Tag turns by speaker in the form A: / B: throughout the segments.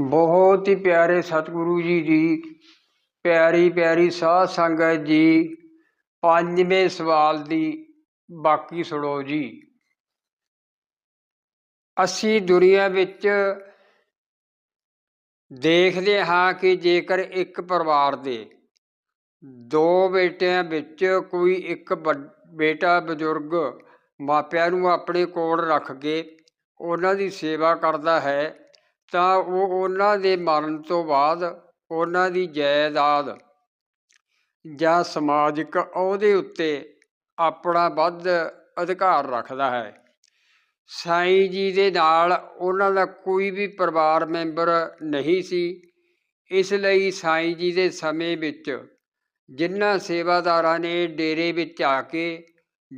A: ਬਹੁਤ ਹੀ ਪਿਆਰੇ ਸਤਿਗੁਰੂ ਜੀ ਦੀ ਪਿਆਰੀ ਪਿਆਰੀ ਸਾਧ ਸੰਗਤ ਜੀ, ਪੰਜਵੇਂ ਸਵਾਲ ਦੀ ਬਾਕੀ ਸੁਣੋ ਜੀ। ਅਸੀਂ ਦੁਨੀਆ ਵਿੱਚ ਦੇਖਦੇ ਹਾਂ ਕਿ ਜੇਕਰ ਇੱਕ ਪਰਿਵਾਰ ਦੇ ਦੋ ਬੇਟਿਆਂ ਵਿੱਚ ਕੋਈ ਇੱਕ ਵੱਡ- ਬੇਟਾ ਬਜ਼ੁਰਗ ਮਾਪਿਆਂ ਨੂੰ ਆਪਣੇ ਕੋਲ ਰੱਖ ਕੇ ਉਹਨਾਂ ਦੀ ਸੇਵਾ ਕਰਦਾ ਹੈ ਤਾਂ ਉਹ ਉਹਨਾਂ ਦੇ ਮਰਨ ਤੋਂ ਬਾਅਦ ਉਹਨਾਂ ਦੀ ਜਾਇਦਾਦ ਜਾਂ ਸਮਾਜਿਕ ਅਹੁਦੇ ਉੱਤੇ ਆਪਣਾ ਵੱਧ ਅਧਿਕਾਰ ਰੱਖਦਾ ਹੈ। ਸਾਈਂ ਜੀ ਦੇ ਨਾਲ ਉਹਨਾਂ ਦਾ ਕੋਈ ਵੀ ਪਰਿਵਾਰ ਮੈਂਬਰ ਨਹੀਂ ਸੀ। ਇਸ ਲਈ ਸਾਈਂ ਜੀ ਦੇ ਸਮੇਂ ਵਿੱਚ ਜਿਨ੍ਹਾਂ ਸੇਵਾਦਾਰਾਂ ਨੇ ਡੇਰੇ ਵਿੱਚ ਆ ਕੇ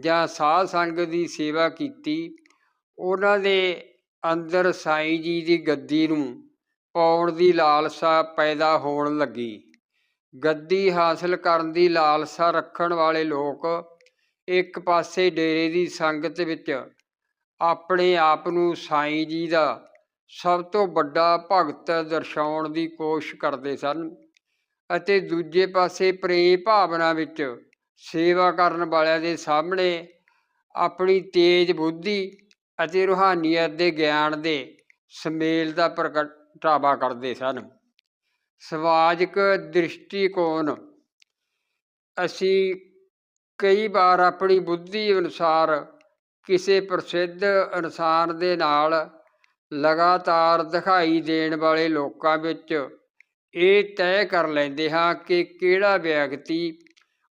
A: ਜਾਂ ਸਾਧ ਸੰਗਤ ਦੀ ਸੇਵਾ ਕੀਤੀ, ਉਹਨਾਂ ਦੇ ਅੰਦਰ ਸਾਈਂ ਜੀ ਦੀ ਗੱਦੀ ਨੂੰ ਪਾਉਣ ਦੀ ਲਾਲਸਾ ਪੈਦਾ ਹੋਣ ਲੱਗੀ। ਗੱਦੀ ਹਾਸਲ ਕਰਨ ਦੀ ਲਾਲਸਾ ਰੱਖਣ ਵਾਲੇ ਲੋਕ ਇੱਕ ਪਾਸੇ ਡੇਰੇ ਦੀ ਸੰਗਤ ਵਿੱਚ ਆਪਣੇ ਆਪ ਨੂੰ ਸਾਈਂ ਜੀ ਦਾ ਸਭ ਤੋਂ ਵੱਡਾ ਭਗਤ ਦਰਸਾਉਣ ਦੀ ਕੋਸ਼ਿਸ਼ ਕਰਦੇ ਸਨ ਅਤੇ ਦੂਜੇ ਪਾਸੇ ਪ੍ਰੇਮ ਭਾਵਨਾ ਵਿੱਚ ਸੇਵਾ ਕਰਨ ਵਾਲਿਆਂ ਦੇ ਸਾਹਮਣੇ ਆਪਣੀ ਤੇਜ਼ ਬੁੱਧੀ ਅਤੇ ਰੂਹਾਨੀਅਤ ਦੇ ਗਿਆਨ ਦੇ ਸੁਮੇਲ ਦਾ ਪ੍ਰਗਟਾਵਾ ਕਰਦੇ ਸਨ। ਸਮਾਜਿਕ ਦ੍ਰਿਸ਼ਟੀਕੋਣ। ਅਸੀਂ ਕਈ ਵਾਰ ਆਪਣੀ ਬੁੱਧੀ ਅਨੁਸਾਰ ਕਿਸੇ ਪ੍ਰਸਿੱਧ ਇਨਸਾਨ ਦੇ ਨਾਲ ਲਗਾਤਾਰ ਦਿਖਾਈ ਦੇਣ ਵਾਲੇ ਲੋਕਾਂ ਵਿੱਚ ਇਹ ਤੈਅ ਕਰ ਲੈਂਦੇ ਹਾਂ ਕਿ ਕਿਹੜਾ ਵਿਅਕਤੀ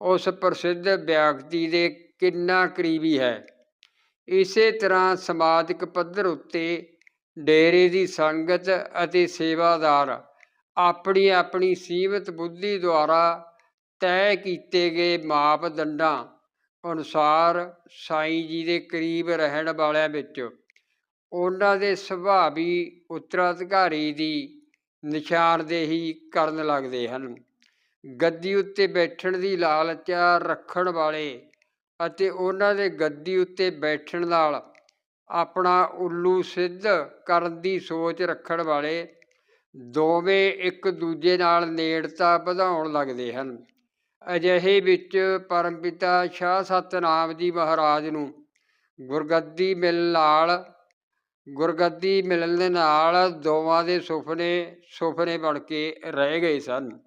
A: ਉਸ ਪ੍ਰਸਿੱਧ ਵਿਅਕਤੀ ਦੇ ਕਿੰਨਾ ਕਰੀਬੀ ਹੈ। ਇਸੇ ਤਰ੍ਹਾਂ ਸਮਾਜਿਕ ਪੱਧਰ ਉੱਤੇ ਡੇਰੇ ਦੀ ਸੰਗਤ ਅਤੇ ਸੇਵਾਦਾਰ ਆਪਣੀ ਆਪਣੀ ਸੀਮਤ ਬੁੱਧੀ ਦੁਆਰਾ ਤੈਅ ਕੀਤੇ ਗਏ ਮਾਪਦੰਡਾਂ ਅਨੁਸਾਰ ਸਾਈਂ ਜੀ ਦੇ ਕਰੀਬ ਰਹਿਣ ਵਾਲਿਆਂ ਵਿੱਚ ਉਹਨਾਂ ਦੇ ਸੁਭਾਵੀ ਉੱਤਰਾਧਿਕਾਰੀ ਦੀ ਨਿਸ਼ਾਨਦੇਹੀ ਕਰਨ ਲੱਗਦੇ ਹਨ। ਗੱਦੀ ਉੱਤੇ ਬੈਠਣ ਦੀ ਲਾਲਚ ਰੱਖਣ ਵਾਲੇ ਅਤੇ ਉਹਨਾਂ ਦੇ ਗੱਦੀ ਉੱਤੇ ਬੈਠਣ ਨਾਲ ਆਪਣਾ ਉੱਲੂ ਸਿੱਧ ਕਰਨ ਦੀ ਸੋਚ ਰੱਖਣ ਵਾਲੇ ਦੋਵੇਂ ਇੱਕ ਦੂਜੇ ਨਾਲ ਨੇੜਤਾ ਵਧਾਉਣ ਲੱਗਦੇ ਹਨ। ਅਜਿਹੇ ਵਿੱਚ ਪਰਮਪਿਤਾ ਸ਼ਾਹ ਸਤਨਾਮ ਜੀ ਮਹਾਰਾਜ ਨੂੰ ਗੁਰਗੱਦੀ ਮਿਲਣ ਨਾਲ, ਗੁਰਗੱਦੀ ਮਿਲਣ ਦੇ ਨਾਲ ਦੋਵਾਂ ਦੇ ਸੁਪਨੇ ਸੁਪਨੇ ਬਣ ਕੇ ਰਹਿ ਗਏ ਸਨ।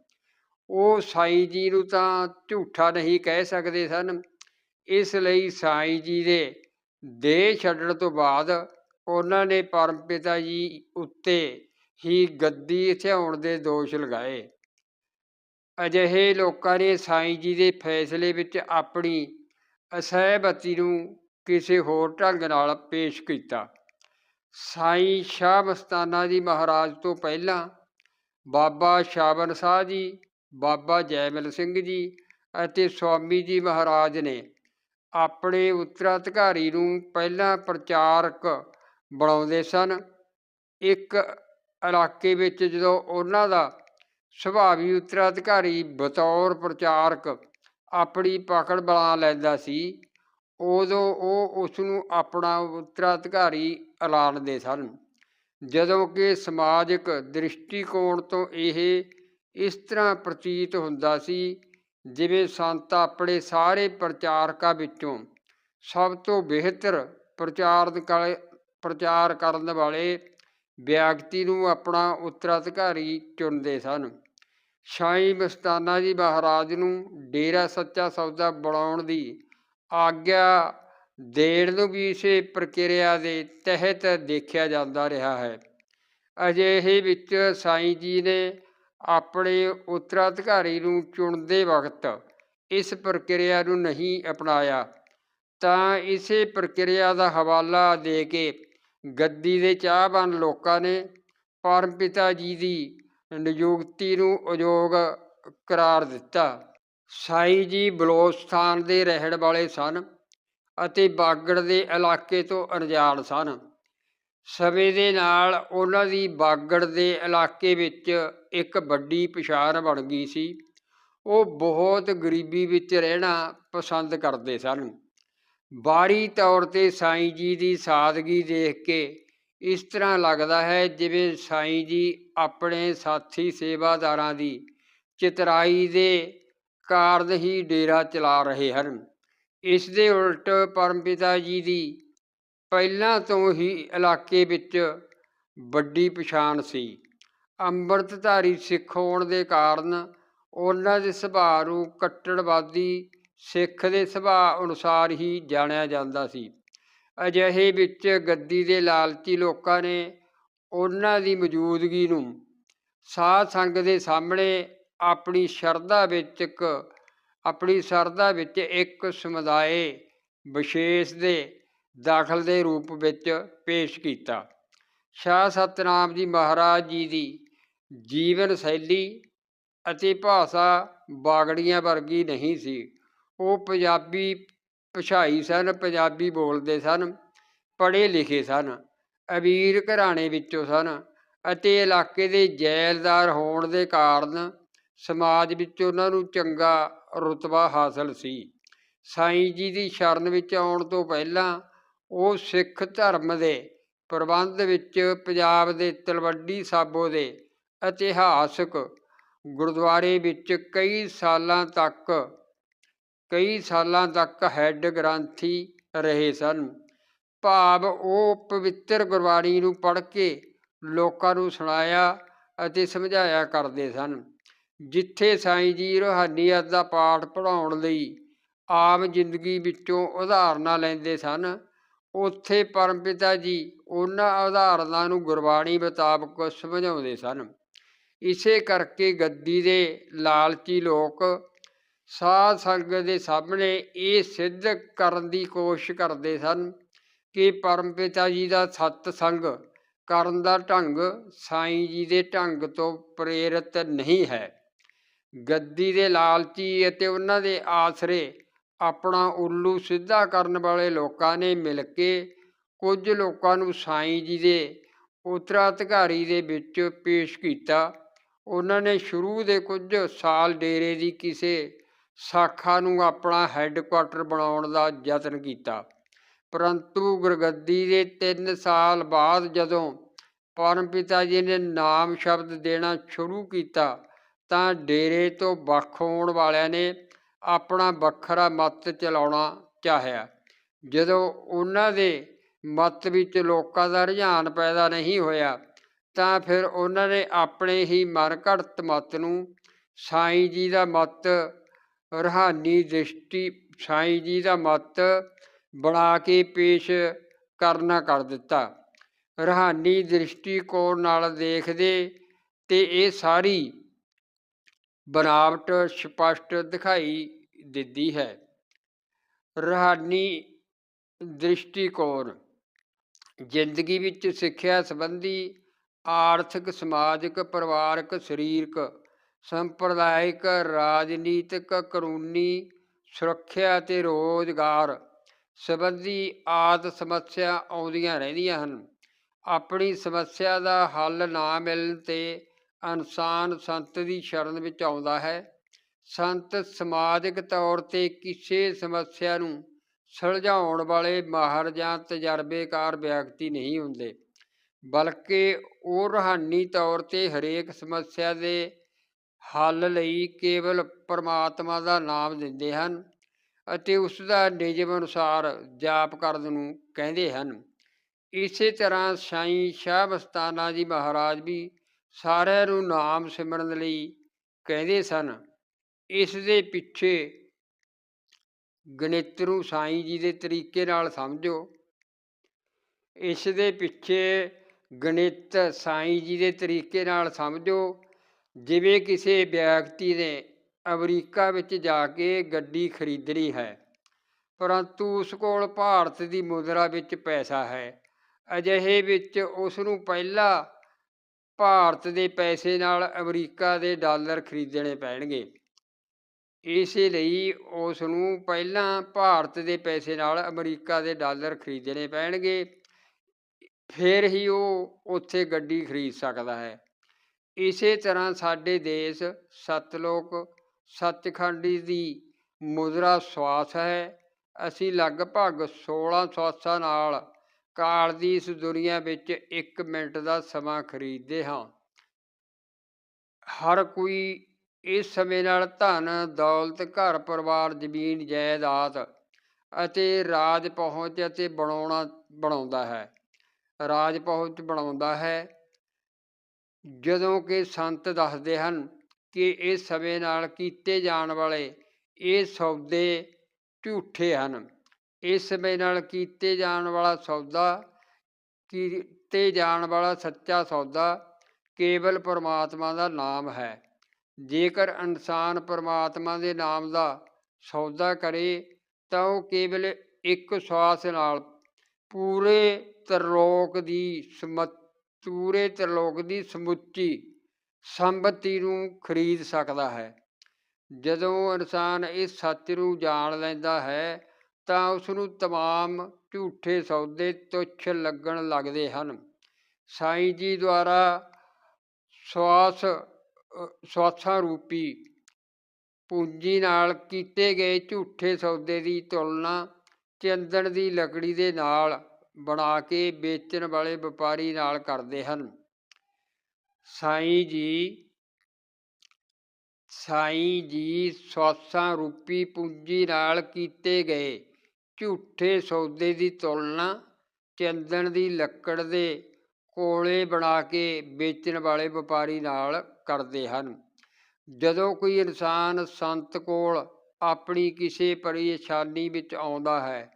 A: ਉਹ ਸਾਈ ਜੀ ਨੂੰ ਤਾਂ ਝੂਠਾ ਨਹੀਂ ਕਹਿ ਸਕਦੇ ਸਨ। ਇਸ ਲਈ ਸਾਈਂ ਜੀ ਦੇ ਦੇਹ ਛੱਡਣ ਤੋਂ ਬਾਅਦ ਉਹਨਾਂ ਨੇ ਪਰਮਪਿਤਾ ਜੀ ਉੱਤੇ ਹੀ ਗੱਦੀ ਹਥਿਆਉਣ ਦੇ ਦੋਸ਼ ਲਗਾਏ। ਅਜਿਹੇ ਲੋਕਾਂ ਨੇ ਸਾਈਂ ਜੀ ਦੇ ਫੈਸਲੇ ਵਿੱਚ ਆਪਣੀ ਅਸਹਿਮਤੀ ਨੂੰ ਕਿਸੇ ਹੋਰ ਢੰਗ ਨਾਲ ਪੇਸ਼ ਕੀਤਾ। ਸਾਈਂ ਸ਼ਾਹ ਮਸਤਾਨਾ ਜੀ ਮਹਾਰਾਜ ਤੋਂ ਪਹਿਲਾਂ ਬਾਬਾ ਸ਼ਾਬਨ ਸ਼ਾਹ ਜੀ, ਬਾਬਾ ਜੈਮਲ ਸਿੰਘ ਜੀ ਅਤੇ ਸਵਾਮੀ ਜੀ ਮਹਾਰਾਜ ਨੇ ਆਪਣੇ ਉੱਤਰਾਧਿਕਾਰੀ ਨੂੰ ਪਹਿਲਾਂ ਪ੍ਰਚਾਰਕ ਬਣਾਉਂਦੇ ਸਨ। ਇੱਕ ਇਲਾਕੇ ਵਿੱਚ ਜਦੋਂ ਉਹਨਾਂ ਦਾ ਸੁਭਾਵੀ ਉੱਤਰਾਧਿਕਾਰੀ ਬਤੌਰ ਪ੍ਰਚਾਰਕ ਆਪਣੀ ਪਕੜ ਬਣਾ ਲੈਂਦਾ ਸੀ, ਉਦੋਂ ਉਹ ਉਸ ਨੂੰ ਆਪਣਾ ਉੱਤਰਾਧਿਕਾਰੀ ਐਲਾਨਦੇ ਸਨ। ਜਦੋਂ ਕਿ ਸਮਾਜਿਕ ਦ੍ਰਿਸ਼ਟੀਕੋਣ ਤੋਂ ਇਹ ਇਸ ਤਰ੍ਹਾਂ ਪ੍ਰਤੀਤ ਹੁੰਦਾ ਸੀ ਜਿਵੇਂ ਸੰਤ ਆਪਣੇ ਸਾਰੇ ਪ੍ਰਚਾਰਕਾਂ ਵਿੱਚੋਂ ਸਭ ਤੋਂ ਬਿਹਤਰ ਪ੍ਰਚਾਰ ਪ੍ਰਚਾਰ ਕਰਨ ਵਾਲੇ ਵਿਅਕਤੀ ਨੂੰ ਆਪਣਾ ਉੱਤਰਾਧਿਕਾਰੀ ਚੁਣਦੇ ਸਨ। ਸਾਈਂ ਮਸਤਾਨਾ ਜੀ ਮਹਾਰਾਜ ਨੂੰ ਡੇਰਾ ਸੱਚਾ ਸੌਦਾ ਬਣਾਉਣ ਦੀ ਆਗਿਆ ਦੇਣ ਨੂੰ ਵੀ ਇਸੇ ਪ੍ਰਕਿਰਿਆ ਦੇ ਤਹਿਤ ਦੇਖਿਆ ਜਾਂਦਾ ਰਿਹਾ ਹੈ। ਅਜਿਹੇ ਵਿੱਚ ਸਾਈਂ ਜੀ ਨੇ ਆਪਣੇ ਉੱਤਰਾਧਿਕਾਰੀ ਨੂੰ ਚੁਣਦੇ ਵਕਤ ਇਸ ਪ੍ਰਕਿਰਿਆ ਨੂੰ ਨਹੀਂ ਅਪਣਾਇਆ, ਤਾਂ ਇਸੇ ਪ੍ਰਕਿਰਿਆ ਦਾ ਹਵਾਲਾ ਦੇ ਕੇ ਗੱਦੀ ਦੇ ਚਾਹਵਾਨ ਲੋਕਾਂ ਨੇ ਪਰਮ ਪਿਤਾ ਜੀ ਦੀ ਨਿਯੁਕਤੀ ਨੂੰ ਅਯੋਗ ਕਰਾਰ ਦਿੱਤਾ। ਸਾਈ ਜੀ ਬਲੋਚਸਥਾਨ ਦੇ ਰਹਿਣ ਵਾਲੇ ਸਨ ਅਤੇ ਬਾਗੜ ਦੇ ਇਲਾਕੇ ਤੋਂ ਅਣਜਾਣ ਸਨ। ਸਮੇਂ ਦੇ ਨਾਲ ਉਹਨਾਂ ਦੀ ਬਾਗੜ ਦੇ ਇਲਾਕੇ ਵਿੱਚ ਇੱਕ ਵੱਡੀ ਪਛਾਣ ਬਣ ਗਈ ਸੀ। ਉਹ ਬਹੁਤ ਗਰੀਬੀ ਵਿੱਚ ਰਹਿਣਾ ਪਸੰਦ ਕਰਦੇ ਸਨ। ਬਾਹਰੀ ਤੌਰ ਤੇ ਸਾਈਂ ਜੀ ਦੀ ਸਾਦਗੀ ਦੇਖ ਕੇ ਇਸ ਤਰ੍ਹਾਂ ਲੱਗਦਾ ਹੈ ਜਿਵੇਂ ਸਾਈਂ ਜੀ ਆਪਣੇ ਸਾਥੀ ਸੇਵਾਦਾਰਾਂ ਦੀ ਚਿਤਰਾਈ ਦੇ ਕਾਰਨ ਹੀ ਡੇਰਾ ਚਲਾ ਰਹੇ ਹਨ। ਇਸ ਦੇ ਉਲਟ ਪਰਮਪਿਤਾ ਜੀ ਦੀ ਪਹਿਲਾਂ ਤੋਂ ਹੀ ਇਲਾਕੇ ਵਿੱਚ ਵੱਡੀ ਪਛਾਣ ਸੀ। ਅੰਮ੍ਰਿਤਧਾਰੀ ਸਿੱਖ ਹੋਣ ਦੇ ਕਾਰਨ ਉਹਨਾਂ ਦੇ ਸੁਭਾਅ ਨੂੰ ਕੱਟੜਵਾਦੀ ਸਿੱਖ ਦੇ ਸੁਭਾਅ ਅਨੁਸਾਰ ਹੀ ਜਾਣਿਆ ਜਾਂਦਾ ਸੀ। ਅਜਿਹੇ ਵਿੱਚ ਗੱਦੀ ਦੇ ਲਾਲਚੀ ਲੋਕਾਂ ਨੇ ਉਹਨਾਂ ਦੀ ਮੌਜੂਦਗੀ ਨੂੰ ਸਾਧ ਸੰਗ ਦੇ ਸਾਹਮਣੇ ਆਪਣੀ ਸ਼ਰਧਾ ਵਿੱਚ ਇੱਕ ਆਪਣੀ ਸ਼ਰਧਾ ਵਿੱਚ ਇੱਕ ਸਮੁਦਾਇ ਵਿਸ਼ੇਸ਼ ਦੇ ਦਾਖਲ ਦੇ ਰੂਪ ਵਿੱਚ ਪੇਸ਼ ਕੀਤਾ। ਸ਼ਾਹ ਸਤਨਾਮ ਜੀ ਮਹਾਰਾਜ ਜੀ ਦੀ ਜੀਵਨ ਸ਼ੈਲੀ ਅਤੇ ਭਾਸ਼ਾ ਬਾਗੜੀਆਂ ਵਰਗੀ ਨਹੀਂ ਸੀ। ਉਹ ਪੰਜਾਬੀ ਭਾਸ਼ਾਈ ਸਨ, ਪੰਜਾਬੀ ਬੋਲਦੇ ਸਨ, ਪੜ੍ਹੇ ਲਿਖੇ ਸਨ, ਅਮੀਰ ਘਰਾਣੇ ਵਿੱਚੋਂ ਸਨ ਅਤੇ ਇਲਾਕੇ ਦੇ ਜੈਲਦਾਰ ਹੋਣ ਦੇ ਕਾਰਨ ਸਮਾਜ ਵਿੱਚ ਉਹਨਾਂ ਨੂੰ ਚੰਗਾ ਰੁਤਬਾ ਹਾਸਲ ਸੀ। ਸਾਈਂ ਜੀ ਦੀ ਸ਼ਰਨ ਵਿੱਚ ਆਉਣ ਤੋਂ ਪਹਿਲਾਂ ਉਹ ਸਿੱਖ ਧਰਮ ਦੇ ਪ੍ਰਬੰਧ ਵਿੱਚ ਪੰਜਾਬ ਦੇ ਤਲਵੱਡੀ ਸਾਬੋ ਦੇ ਇਤਿਹਾਸਕ ਗੁਰਦੁਆਰੇ ਵਿੱਚ ਕਈ ਸਾਲਾਂ ਤੱਕ, ਕਈ ਸਾਲਾਂ ਤੱਕ ਹੈੱਡ ਗ੍ਰੰਥੀ ਰਹੇ ਸਨ। ਭਾਵ ਉਹ ਪਵਿੱਤਰ ਗੁਰਬਾਣੀ ਨੂੰ ਪੜ੍ਹ ਕੇ ਲੋਕਾਂ ਨੂੰ ਸੁਣਾਇਆ ਅਤੇ ਸਮਝਾਇਆ ਕਰਦੇ ਸਨ, ਜਿੱਥੇ ਸਾਈਂ ਜੀ ਰੋਹਾਨੀਅਤ ਦਾ ਪਾਠ ਪੜ੍ਹਾਉਣ ਲਈ ਆਮ ਜ਼ਿੰਦਗੀ ਵਿੱਚੋਂ ਉਦਾਹਰਨਾਂ ਲੈਂਦੇ ਸਨ। ਉੱਥੇ ਪਰਮਪਿਤਾ ਜੀ ਉਹਨਾਂ ਉਦਾਹਰਨਾਂ ਨੂੰ ਗੁਰਬਾਣੀ ਮੁਤਾਬਕ ਸਮਝਾਉਂਦੇ ਸਨ। ਇਸੇ ਕਰਕੇ ਗੱਦੀ ਦੇ ਲਾਲਚੀ ਲੋਕ ਸਾਧ ਸੰਗਤ ਦੇ ਸਾਹਮਣੇ ਇਹ ਸਿੱਧ ਕਰਨ ਦੀ ਕੋਸ਼ਿਸ਼ ਕਰਦੇ ਸਨ ਕਿ ਪਰਮਪਿਤਾ ਜੀ ਦਾ ਸਤ ਸੰਗ ਕਰਨ ਦਾ ਢੰਗ ਸਾਈਂ ਜੀ ਦੇ ਢੰਗ ਤੋਂ ਪ੍ਰੇਰਿਤ ਨਹੀਂ ਹੈ। ਗੱਦੀ ਦੇ ਲਾਲਚੀ ਅਤੇ ਉਹਨਾਂ ਦੇ ਆਸਰੇ ਆਪਣਾ ਉੱਲੂ ਸਿੱਧਾ ਕਰਨ ਵਾਲੇ ਲੋਕਾਂ ਨੇ ਮਿਲ ਕੇ ਕੁਝ ਲੋਕਾਂ ਨੂੰ ਸਾਈਂ ਜੀ ਦੇ ਉਤਰਾਧਿਕਾਰੀ ਦੇ ਵਿੱਚ ਪੇਸ਼ ਕੀਤਾ। ਉਹਨਾਂ ਨੇ ਸ਼ੁਰੂ ਦੇ ਕੁਝ ਸਾਲ ਡੇਰੇ ਦੀ ਕਿਸੇ ਸ਼ਾਖਾ ਨੂੰ ਆਪਣਾ ਹੈੱਡਕੁਆਟਰ ਬਣਾਉਣ ਦਾ ਯਤਨ ਕੀਤਾ। ਪਰੰਤੂ ਗੁਰਗੱਦੀ ਦੇ 3 ਸਾਲ ਬਾਅਦ ਜਦੋਂ ਪਰਮ ਪਿਤਾ ਜੀ ਨੇ ਨਾਮ ਸ਼ਬਦ ਦੇਣਾ ਸ਼ੁਰੂ ਕੀਤਾ ਤਾਂ ਡੇਰੇ ਤੋਂ ਵੱਖ ਹੋਣ ਵਾਲਿਆਂ ਨੇ ਆਪਣਾ ਵੱਖਰਾ ਮਤ ਚਲਾਉਣਾ ਚਾਹਿਆ। ਜਦੋਂ ਉਹਨਾਂ ਦੇ ਮਤ ਵਿੱਚ ਲੋਕਾਂ ਦਾ ਰੁਝਾਨ ਪੈਦਾ ਨਹੀਂ ਹੋਇਆ, ਤਾਂ ਫਿਰ ਉਹਨਾਂ ਨੇ ਆਪਣੇ ਹੀ ਮਨ ਘੜਤ ਮਤ ਨੂੰ ਸਾਈਂ ਜੀ ਦਾ ਮਤ, ਰੂਹਾਨੀ ਦ੍ਰਿਸ਼ਟੀ ਸਾਈਂ ਜੀ ਦਾ ਮਤ ਬਣਾ ਕੇ ਪੇਸ਼ ਕਰਨਾ ਕਰ ਦਿੱਤਾ। ਰੂਹਾਨੀ ਦ੍ਰਿਸ਼ਟੀਕੋਣ ਨਾਲ ਦੇਖਦੇ ਤੇ ਇਹ ਸਾਰੀ ਬਨਾਵਟ, ਸਪਸ਼ਟ ਦਿਖਾਈ ਦਿੰਦੀ ਹੈ। ਰੂਹਾਨੀ ਦ੍ਰਿਸ਼ਟੀਕੋਣ, ਜ਼ਿੰਦਗੀ ਵਿੱਚ ਸਿੱਖਿਆ ਸੰਬੰਧੀ ਆਰਥਿਕ, ਸਮਾਜਿਕ, ਪਰਿਵਾਰਕ, ਸਰੀਰਕ, ਸੰਪਰਦਾਇਕ, ਰਾਜਨੀਤਿਕ, ਕਾਨੂੰਨੀ ਸੁਰੱਖਿਆ ਅਤੇ ਰੋਜ਼ਗਾਰ ਸੰਬੰਧੀ ਆਦ ਸਮੱਸਿਆ ਆਉਂਦੀਆਂ ਰਹਿੰਦੀਆਂ ਹਨ। ਆਪਣੀ ਸਮੱਸਿਆ ਦਾ ਹੱਲ ਨਾ ਮਿਲਣ ਤੇ ਇਨਸਾਨ ਸੰਤ ਦੀ ਸ਼ਰਨ ਵਿੱਚ ਆਉਂਦਾ ਹੈ। ਸੰਤ ਸਮਾਜਿਕ ਤੌਰ ਤੇ ਕਿਸੇ ਸਮੱਸਿਆ ਨੂੰ ਸੁਲਝਾਉਣ ਵਾਲੇ ਮਾਹਰ ਜਾਂ ਤਜਰਬੇਕਾਰ ਵਿਅਕਤੀ ਨਹੀਂ ਹੁੰਦੇ, ਬਲਕਿ ਉਹ ਰੂਹਾਨੀ ਤੌਰ ਤੇ ਹਰੇਕ ਸਮੱਸਿਆ ਦੇ ਹੱਲ ਲਈ ਕੇਵਲ ਪਰਮਾਤਮਾ ਦਾ ਨਾਮ ਦਿੰਦੇ ਹਨ ਅਤੇ ਉਸ ਦਾ ਨਿਯਮ ਅਨੁਸਾਰ ਜਾਪ ਕਰਨ ਨੂੰ ਕਹਿੰਦੇ ਹਨ। ਇਸੇ ਤਰ੍ਹਾਂ ਸਾਈਂ ਸ਼ਾਹ ਮਸਤਾਨਾ ਜੀ ਮਹਾਰਾਜ ਵੀ ਸਾਰਿਆਂ ਨੂੰ ਨਾਮ ਸਿਮਰਨ ਲਈ ਕਹਿੰਦੇ ਸਨ। ਇਸ ਦੇ ਪਿੱਛੇ ਗਣਿਤ ਨੂੰ ਸਾਈਂ ਜੀ ਦੇ ਤਰੀਕੇ ਨਾਲ ਸਮਝੋ। ਇਸ ਦੇ ਪਿੱਛੇ ਗਣਿਤ ਸਾਈਂ ਜੀ ਦੇ ਤਰੀਕੇ ਨਾਲ ਸਮਝੋ। ਜਿਵੇਂ ਕਿਸੇ ਵਿਅਕਤੀ ਨੇ ਅਮਰੀਕਾ ਵਿੱਚ ਜਾ ਕੇ ਗੱਡੀ ਖਰੀਦਣੀ ਹੈ, ਪਰੰਤੂ ਉਸ ਕੋਲ ਭਾਰਤ ਦੀ ਮੁਦਰਾ ਵਿੱਚ ਪੈਸਾ ਹੈ। ਅਜਿਹੇ ਵਿੱਚ ਉਸ ਨੂੰ ਪਹਿਲਾਂ ਭਾਰਤ ਦੇ ਪੈਸੇ ਨਾਲ ਅਮਰੀਕਾ ਦੇ ਡਾਲਰ ਖਰੀਦਣੇ ਪੈਣਗੇ। ਇਸੇ ਲਈ ਉਸ ਨੂੰ ਪਹਿਲਾਂ ਭਾਰਤ ਦੇ ਪੈਸੇ ਨਾਲ ਅਮਰੀਕਾ ਦੇ ਡਾਲਰ ਖਰੀਦਣੇ ਪੈਣਗੇ। ਫਿਰ ਹੀ ਉਹ ਉੱਥੇ ਗੱਡੀ ਖਰੀਦ ਸਕਦਾ ਹੈ। ਇਸੇ ਤਰ੍ਹਾਂ ਸਾਡੇ ਦੇਸ਼ ਸਤਲੋਕ ਸੱਚਖੰਡੀ ਦੀ ਮੁਦਰਾ ਸਵਾਸ ਹੈ। ਅਸੀਂ ਲਗਭਗ 16 ਸਵਾਸਾਂ ਨਾਲ ਕਾਲ ਦੀ ਇਸ ਦੁਨੀਆ ਵਿੱਚ 1 ਮਿੰਟ ਦਾ ਸਮਾਂ ਖਰੀਦਦੇ ਹਾਂ। ਹਰ ਕੋਈ ਇਸ ਸਮੇਂ ਨਾਲ ਧਨ, ਦੌਲਤ, ਘਰ, ਪਰਿਵਾਰ, ਜ਼ਮੀਨ, ਜਾਇਦਾਦ ਅਤੇ ਰਾਜ ਪਹੁੰਚ ਅਤੇ ਬਣਾਉਣਾ ਬਣਾਉਂਦਾ ਹੈ। ਰਾਜ ਪਹੁੰਚ ਬਣਾਉਂਦਾ ਹੈ ਜਦੋਂ ਕਿ ਸੰਤ ਦੱਸਦੇ ਹਨ ਕਿ ਇਸ ਸਮੇਂ ਨਾਲ ਕੀਤੇ ਜਾਣ ਵਾਲੇ ਇਹ ਸੌਦੇ ਝੂਠੇ ਹਨ। ਇਸ ਸਮੇਂ ਨਾਲ ਕੀਤੇ ਜਾਣ ਵਾਲਾ ਸੌਦਾ, ਕੀਤੇ ਜਾਣ ਵਾਲਾ ਸੱਚਾ ਸੌਦਾ ਕੇਵਲ ਪਰਮਾਤਮਾ ਦਾ ਨਾਮ ਹੈ। ਜੇਕਰ ਇਨਸਾਨ ਪਰਮਾਤਮਾ ਦੇ ਨਾਮ ਦਾ ਸੌਦਾ ਕਰੇ ਤਾਂ ਉਹ ਕੇਵਲ ਇੱਕ ਸਵਾਸ ਨਾਲ ਪੂਰੇ ਤਰਲੋਕ ਦੀ ਸਮਤ ਪੂਰੇ ਤਰਲੋਕ ਦੀ ਸਮੁੱਚੀ ਸੰਪਤੀ ਨੂੰ ਖਰੀਦ ਸਕਦਾ ਹੈ ਜਦੋਂ ਇਨਸਾਨ ਇਸ ਸੱਚ ਨੂੰ ਜਾਣ ਲੈਂਦਾ ਹੈ ਤਾਂ ਉਸ ਨੂੰ तमाम ਝੂਠੇ ਸੌਦੇ ਤੁੱਛ ਲੱਗਣ ਲੱਗਦੇ ਹਨ ਸਾਈਂ ਜੀ ਦੁਆਰਾ ਸਵਾਸ ਸਵਾਸਾਂ ਰੂਪੀ ਪੂੰਜੀ ਨਾਲ ਕੀਤੇ ਗਏ ਝੂਠੇ ਸੌਦੇ ਦੀ ਤੁਲਨਾ ਚੰਦਨ ਦੀ ਲੱਕੜੀ ਦੇ ਨਾਲ ਬਣਾ ਕੇ ਵੇਚਣ ਵਾਲੇ ਵਪਾਰੀ ਨਾਲ ਕਰਦੇ ਹਨ। ਸਾਈਂ ਜੀ ਸਾਈਂ ਜੀ ਸਵਾਸਾਂ ਰੂਪੀ ਪੂੰਜੀ ਨਾਲ ਕੀਤੇ ਗਏ ਝੂਠੇ ਸੌਦੇ ਦੀ ਤੁਲਨਾ ਚੰਦਨ ਦੀ ਲੱਕੜ ਦੇ ਕੋਲੇ ਬਣਾ ਕੇ ਵੇਚਣ ਵਾਲੇ ਵਪਾਰੀ ਨਾਲ ਕਰਦੇ ਹਨ। ਜਦੋਂ ਕੋਈ ਇਨਸਾਨ ਸੰਤ ਕੋਲ ਆਪਣੀ ਕਿਸੇ ਪਰੇਸ਼ਾਨੀ ਵਿੱਚ ਆਉਂਦਾ ਹੈ,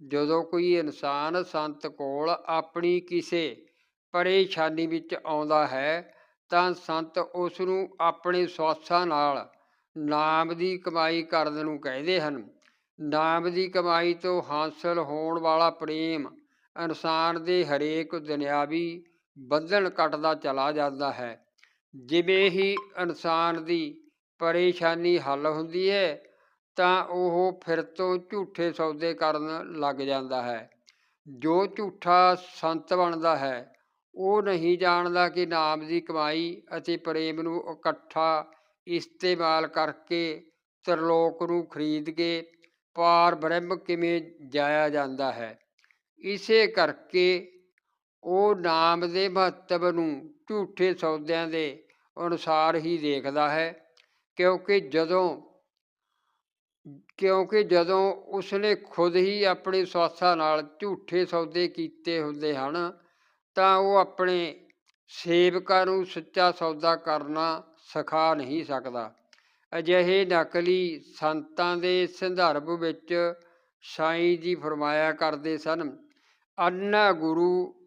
A: ਜਦੋਂ ਕੋਈ ਇਨਸਾਨ ਸੰਤ ਕੋਲ ਆਪਣੀ ਕਿਸੇ ਪਰੇਸ਼ਾਨੀ ਵਿੱਚ ਆਉਂਦਾ ਹੈ, ਤਾਂ ਸੰਤ ਉਸ ਨੂੰ ਆਪਣੇ ਸਵਾਸਾਂ ਨਾਲ ਨਾਮ ਦੀ ਕਮਾਈ ਕਰਨ ਨੂੰ ਕਹਿੰਦੇ ਹਨ। ਨਾਮ ਦੀ ਕਮਾਈ ਤੋਂ ਹਾਸਲ ਹੋਣ ਵਾਲਾ ਪ੍ਰੇਮ ਇਨਸਾਨ ਦੇ ਹਰੇਕ ਦੁਨਿਆਵੀ ਬੰਧਨ ਕੱਟਦਾ ਚਲਾ ਜਾਂਦਾ ਹੈ। ਜਿਵੇਂ ਹੀ ਇਨਸਾਨ ਦੀ ਪਰੇਸ਼ਾਨੀ ਹੱਲ ਹੁੰਦੀ ਹੈ, ਤਾਂ ਉਹ ਫਿਰ ਤੋਂ ਝੂਠੇ ਸੌਦੇ ਕਰਨ ਲੱਗ ਜਾਂਦਾ ਹੈ। ਜੋ ਝੂਠਾ ਸੰਤ ਬਣਦਾ ਹੈ, ਉਹ ਨਹੀਂ ਜਾਣਦਾ ਕਿ ਨਾਮ ਦੀ ਕਮਾਈ ਅਤੇ ਪ੍ਰੇਮ ਨੂੰ ਇਕੱਠਾ ਇਸਤੇਮਾਲ ਕਰਕੇ ਤਰਲੋਕ ਨੂੰ ਖਰੀਦ ਕੇ ਪਾਰ ਬ੍ਰਹਮ ਕਿਵੇਂ ਜਾਇਆ ਜਾਂਦਾ ਹੈ। ਇਸੇ ਕਰਕੇ ਉਹ ਨਾਮ ਦੇ ਮਹੱਤਵ ਨੂੰ ਝੂਠੇ ਸੌਦਿਆਂ ਦੇ ਅਨੁਸਾਰ ਹੀ ਦੇਖਦਾ ਹੈ, ਕਿਉਂਕਿ ਜਦੋਂ ਕਿਉਂਕਿ ਜਦੋਂ ਉਸਨੇ ਖੁਦ ਹੀ ਆਪਣੇ ਸਵਾਸਾਂ ਨਾਲ ਝੂਠੇ ਸੌਦੇ ਕੀਤੇ ਹੁੰਦੇ ਹਨ, ਤਾਂ ਉਹ ਆਪਣੇ ਸੇਵਕਾਂ ਨੂੰ ਸੱਚਾ ਸੌਦਾ ਕਰਨਾ ਸਿਖਾ ਨਹੀਂ ਸਕਦਾ। ਅਜਿਹੇ ਨਕਲੀ ਸੰਤਾਂ ਦੇ ਸੰਦਰਭ ਵਿੱਚ ਸਾਈਂ ਜੀ ਫਰਮਾਇਆ ਕਰਦੇ ਸਨ ਅੰਨਾ ਗੁਰੂ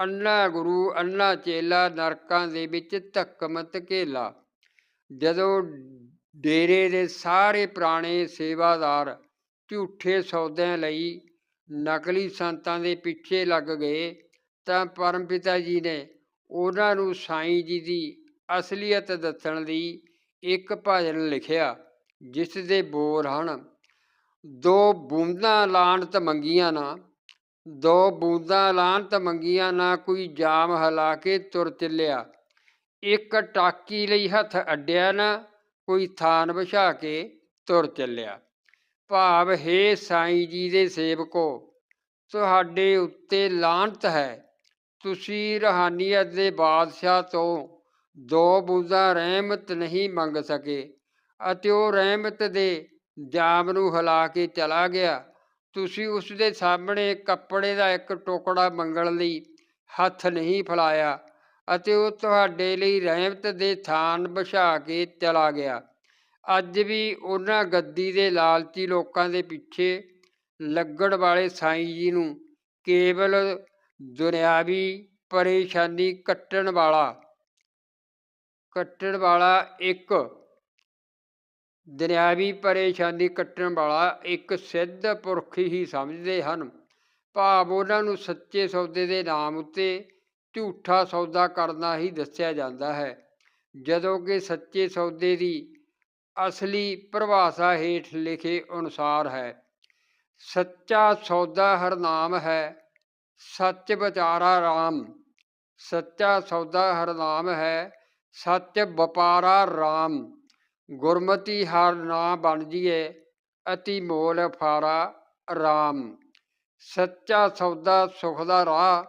A: ਅੰਨਾ ਗੁਰੂ ਅੰਨਾ ਚੇਲਾ, ਨਰਕਾਂ ਦੇ ਵਿੱਚ ਧੱਕਮਤ ਘੇਲਾ। ਜਦੋਂ ਡੇਰੇ ਦੇ ਸਾਰੇ ਪੁਰਾਣੇ ਸੇਵਾਦਾਰ ਝੂਠੇ ਸੌਦਿਆਂ ਲਈ ਨਕਲੀ ਸੰਤਾਂ ਦੇ ਪਿੱਛੇ ਲੱਗ ਗਏ, ਤਾਂ ਪਰਮਪਿਤਾ ਜੀ ਨੇ ਉਹਨਾਂ ਨੂੰ ਸਾਈਂ ਜੀ ਦੀ ਅਸਲੀਅਤ ਦੱਸਣ ਲਈ ਇੱਕ ਭਜਨ ਲਿਖਿਆ, ਜਿਸ ਦੇ ਬੋਲ ਹਨ, ਦੋ ਬੂੰਦਾਂ ਲਾਣਤ ਮੰਗੀਆਂ ਨਾ ਦੋ ਬੂੰਦਾਂ ਲਾਂਤ ਮੰਗੀਆਂ, ਨਾ ਕੋਈ ਜਾਮ ਹਲਾ ਕੇ ਤੁਰ ਚੱਲਿਆ। ਇੱਕ ਟਾਕੀ ਲਈ ਹੱਥ ਅੱਡਿਆ ਨਾ, ਕੋਈ ਥਾਨ ਵਿਛਾ ਕੇ ਤੁਰ ਚੱਲਿਆ। ਭਾਵ, ਹੈ ਸਾਈਂ ਜੀ ਦੇ ਸੇਵਕੋ, ਤੁਹਾਡੇ ਉੱਤੇ ਲਾਂਤ ਹੈ। ਤੁਸੀਂ ਰਹਾਨੀਅਤ ਦੇ ਬਾਦਸ਼ਾਹ ਤੋਂ ਦੋ ਬੂੰਦਾਂ ਰਹਿਮਤ ਨਹੀਂ ਮੰਗ ਸਕੇ ਅਤੇ ਉਹ ਰਹਿਮਤ ਦੇ ਜਾਮ ਨੂੰ ਹਿਲਾ ਕੇ ਚਲਾ ਗਿਆ। ਤੁਸੀਂ ਉਸ ਦੇ ਸਾਹਮਣੇ ਕੱਪੜੇ ਦਾ ਇੱਕ ਟੁਕੜਾ ਮੰਗਣ ਲਈ ਹੱਥ ਨਹੀਂ ਫਲਾਇਆ ਅਤੇ ਉਹ ਤੁਹਾਡੇ ਲਈ ਰਹਿਮਤ ਦੇ ਥਾਨ ਬਿਛਾ ਕੇ ਚਲਾ ਗਿਆ। ਅੱਜ ਵੀ ਉਹਨਾਂ ਗੱਦੀ ਦੇ ਲਾਲਚੀ ਲੋਕਾਂ ਦੇ ਪਿੱਛੇ ਲੱਗਣ ਵਾਲੇ ਸਾਈਂ ਜੀ ਨੂੰ ਕੇਵਲ ਦੁਨਿਆਵੀ ਪਰੇਸ਼ਾਨੀ ਕੱਟਣ ਵਾਲਾ ਕੱਟਣ ਵਾਲਾ ਇੱਕ ਦੁਨਿਆਵੀ ਪਰੇਸ਼ਾਨੀ ਕੱਟਣ ਵਾਲਾ ਇੱਕ ਸਿੱਧ ਪੁਰਖ ਹੀ ਸਮਝਦੇ ਹਨ। ਭਾਵ ਉਹਨਾਂ ਨੂੰ ਸੱਚੇ ਸੌਦੇ ਦੇ ਨਾਮ ਉੱਤੇ ਝੂਠਾ ਸੌਦਾ ਕਰਨਾ ਹੀ ਦੱਸਿਆ ਜਾਂਦਾ ਹੈ। ਜਦੋਂ ਕਿ ਸੱਚੇ ਸੌਦੇ ਦੀ ਅਸਲੀ ਪਰਿਭਾਸ਼ਾ ਹੇਠ ਲਿਖੇ ਅਨੁਸਾਰ ਹੈ, ਸੱਚਾ ਸੌਦਾ ਹਰਨਾਮ ਹੈ, ਸੱਚ ਵਿਚਾਰਾ ਰਾਮ, ਸੱਚਾ ਸੌਦਾ ਹਰਨਾਮ ਹੈ, ਸੱਚ ਵਪਾਰਾ ਰਾਮ। ਗੁਰਮਤੀ ਹਰ ਨਾ ਬਣ ਜੀਏ, ਅਤੀ ਮੋਲ ਫਾਰਾ RAM ਸੱਚਾ ਸੌਦਾ ਸੁਖ ਦਾ ਰਾਹ,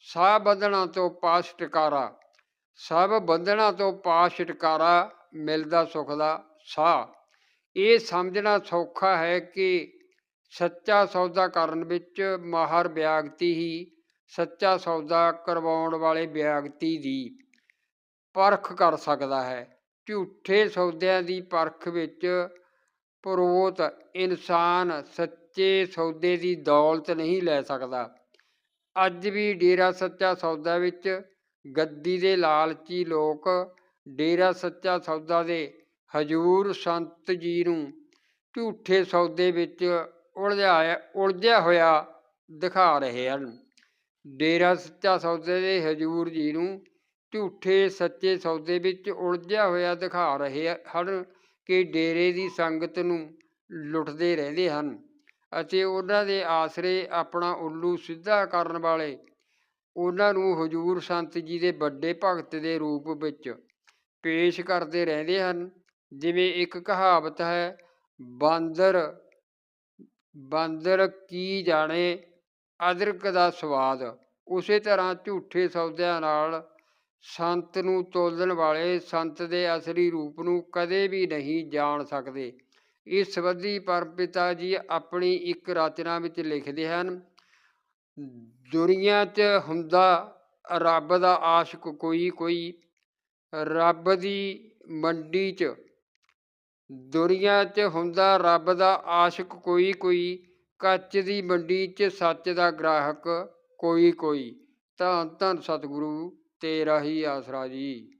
A: ਸਾਹ ਬੰਧਣਾ ਤੋਂ ਪਾ ਛੁਟਕਾਰਾ। ਸਭ ਬੰਧਣਾ ਤੋਂ ਪਾ ਛਟਕਾਰਾ, ਮਿਲਦਾ ਸੁਖ ਦਾ ਸਾਹ। ਇਹ ਸਮਝਣਾ ਸੌਖਾ ਹੈ ਕਿ ਸੱਚਾ ਸੌਦਾ ਕਰਨ ਵਿੱਚ ਮਾਹਰ ਵਿਅਕਤੀ ਹੀ ਸੱਚਾ ਸੌਦਾ ਕਰਵਾਉਣ ਵਾਲੇ ਵਿਅਕਤੀ ਦੀ ਪਰਖ ਕਰ ਸਕਦਾ ਹੈ। ਝੂਠੇ ਸੌਦਿਆਂ ਦੀ ਪਰਖ ਵਿੱਚ ਪਰੋਤ ਇਨਸਾਨ ਸੱਚੇ ਸੌਦੇ ਦੀ ਦੌਲਤ ਨਹੀਂ ਲੈ ਸਕਦਾ। ਅੱਜ ਵੀ ਡੇਰਾ ਸੱਚਾ ਸੌਦਾ ਵਿੱਚ ਗੱਦੀ ਦੇ ਲਾਲਚੀ ਲੋਕ ਡੇਰਾ ਸੱਚਾ ਸੌਦਾ ਦੇ ਹਜੂਰ ਸੰਤ ਜੀ ਨੂੰ ਝੂਠੇ ਸੌਦੇ ਵਿੱਚ ਉਲਝਾਇਆ ਉਲਝਿਆ ਹੋਇਆ ਦਿਖਾ ਰਹੇ ਹਨ। ਡੇਰਾ ਸੱਚਾ ਸੌਦੇ ਦੇ ਹਜੂਰ ਜੀ ਨੂੰ ਝੂਠੇ ਸੱਚੇ ਸੌਦੇ ਵਿੱਚ ਉਲਝਿਆ ਹੋਇਆ ਦਿਖਾ ਰਹੇ ਹਨ ਕਿ ਡੇਰੇ ਦੀ ਸੰਗਤ ਨੂੰ ਲੁੱਟਦੇ ਰਹਿੰਦੇ ਹਨ ਅਤੇ ਉਹਨਾਂ ਦੇ ਆਸਰੇ ਆਪਣਾ ਉੱਲੂ ਸਿੱਧਾ ਕਰਨ ਵਾਲੇ ਉਹਨਾਂ ਨੂੰ ਹਜੂਰ ਸੰਤ ਜੀ ਦੇ ਵੱਡੇ ਭਗਤ ਦੇ ਰੂਪ ਵਿੱਚ ਪੇਸ਼ ਕਰਦੇ ਰਹਿੰਦੇ ਹਨ। ਜਿਵੇਂ ਇੱਕ ਕਹਾਵਤ ਹੈ, ਬਾਂਦਰ ਬਾਂਦਰ ਕੀ ਜਾਣੇ ਅਦਰਕ ਦਾ ਸਵਾਦ। ਉਸੇ ਤਰ੍ਹਾਂ ਝੂਠੇ ਸੌਦਿਆਂ ਨਾਲ ਸੰਤ ਨੂੰ ਤੋਲਣ ਵਾਲੇ ਸੰਤ ਦੇ ਅਸਲੀ ਰੂਪ ਨੂੰ ਕਦੇ ਵੀ ਨਹੀਂ ਜਾਣ ਸਕਦੇ। ਇਸ ਸੰਬੰਧੀ ਪਰਮਪਿਤਾ ਜੀ ਆਪਣੀ ਇੱਕ ਰਚਨਾ ਵਿੱਚ ਲਿਖਦੇ ਹਨ, ਦੁਨੀਆ 'ਚ ਹੁੰਦਾ ਰੱਬ ਦਾ ਆਸ਼ਿਕ ਕੋਈ ਕੋਈ, ਰੱਬ ਦੀ ਮੰਡੀ 'ਚ। ਦੁਨੀਆ 'ਚ ਹੁੰਦਾ ਰੱਬ ਦਾ ਆਸ਼ਿਕ ਕੋਈ ਕੋਈ, ਕੱਚ ਦੀ ਮੰਡੀ 'ਚ ਸੱਚ ਦਾ ਗ੍ਰਾਹਕ ਕੋਈ ਕੋਈ। ਧੰਨ ਧੰਨ ਸਤਿਗੁਰੂ। ਤੇਰਾ ਹੀ ਆਸਰਾ ਜੀ।